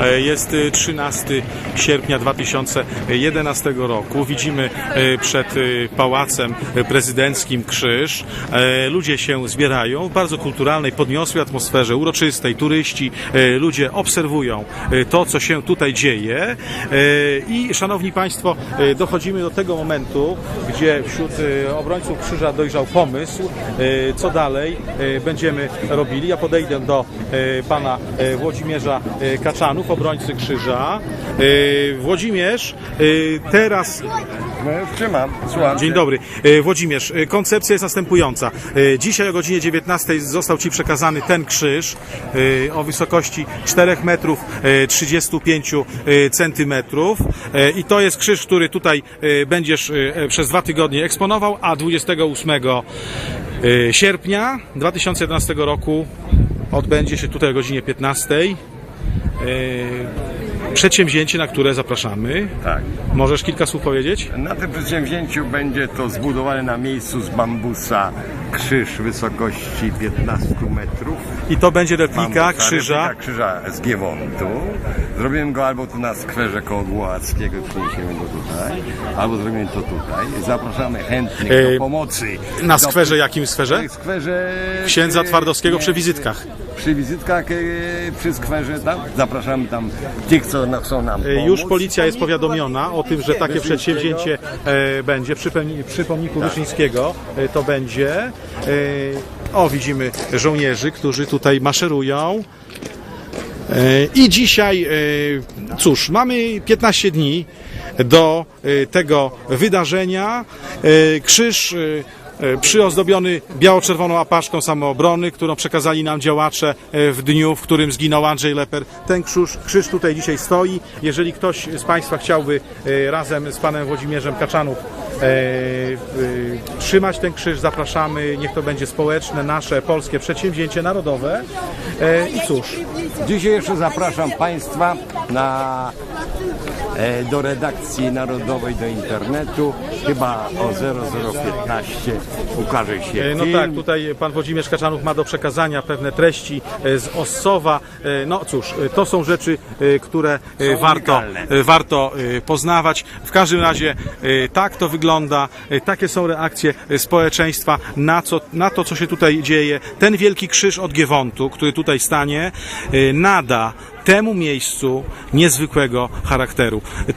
E, Jest e, 13 sierpnia 2011 roku. Widzimy e, przed e, pałacem prezydenckim krzyż. E, Ludzie się zbierają w bardzo kulturalnej, podniosłej atmosferze, uroczystej. Turyści, ludzie obserwują to, co się tutaj dzieje. I szanowni Państwo, dochodzimy do tego momentu, gdzie wśród obrońców krzyża dojrzał pomysł, co dalej będziemy robili. Ja podejdę do pana Włodzimierza e, Obrońcy krzyża. E, Włodzimierz, e, teraz No, trzymam, słucham. Dzień dobry. E, Włodzimierz, koncepcja jest następująca. Dzisiaj o godzinie 19 został Ci przekazany ten krzyż o wysokości 4 metrów e, 35 e, centymetrów i to jest krzyż, który tutaj będziesz e, przez dwa tygodnie eksponował, a 28 e, sierpnia 2011 roku odbędzie się tutaj o godzinie 15 e, przedsięwzięcie, na które zapraszamy. Tak. Możesz kilka słów powiedzieć? Na tym przedsięwzięciu będzie to zbudowany na miejscu z bambusa krzyż wysokości 15 metrów. I to będzie replika Bambusa, krzyża. replika krzyża z Giewontu. Zrobimy go albo tu na skwerze koło Głowackiego, przyniesiemy go tutaj, albo zrobimy to tutaj. Zapraszamy chętnych do pomocy. Na Do- skwerze jakim skwerze? W skwerze... Księdza e, Twardowskiego nie, przy wizytkach. Przy wizytkach e, przy skwerze tam. Zapraszamy tam tych, co chcą nam E, pomóc. Już policja jest powiadomiona o tym, że takie przedsięwzięcie e, będzie przy, przy pomniku Wyszyńskiego. E, to będzie. O, widzimy żołnierzy, którzy tutaj maszerują. I dzisiaj, cóż, mamy 15 dni do tego wydarzenia. Krzyż przyozdobiony biało-czerwoną apaszką samoobrony, którą przekazali nam działacze e, w dniu, w którym zginął Andrzej Leper. Ten krzyż, krzyż tutaj dzisiaj stoi. Jeżeli ktoś z Państwa chciałby e, razem z panem Włodzimierzem Kaczanów e, e, trzymać ten krzyż, zapraszamy. Niech to będzie społeczne, nasze, polskie przedsięwzięcie narodowe. E, I cóż, Dzisiaj jeszcze zapraszam Państwa na, e, do redakcji narodowej, do internetu. Chyba o 0015 ukaże się E, No film. tak, tutaj pan Włodzimierz Kaczanów ma do przekazania pewne treści e, z Ossowa. E, No cóż, e, to są rzeczy, e, które e, Są warto, unikalne. e, warto e, poznawać. W każdym razie e, tak to wygląda, e, takie są reakcje e, społeczeństwa na, co, na to, co się tutaj dzieje. Ten wielki krzyż od Giewontu, który tutaj stanie, e, nada temu miejscu niezwykłego charakteru.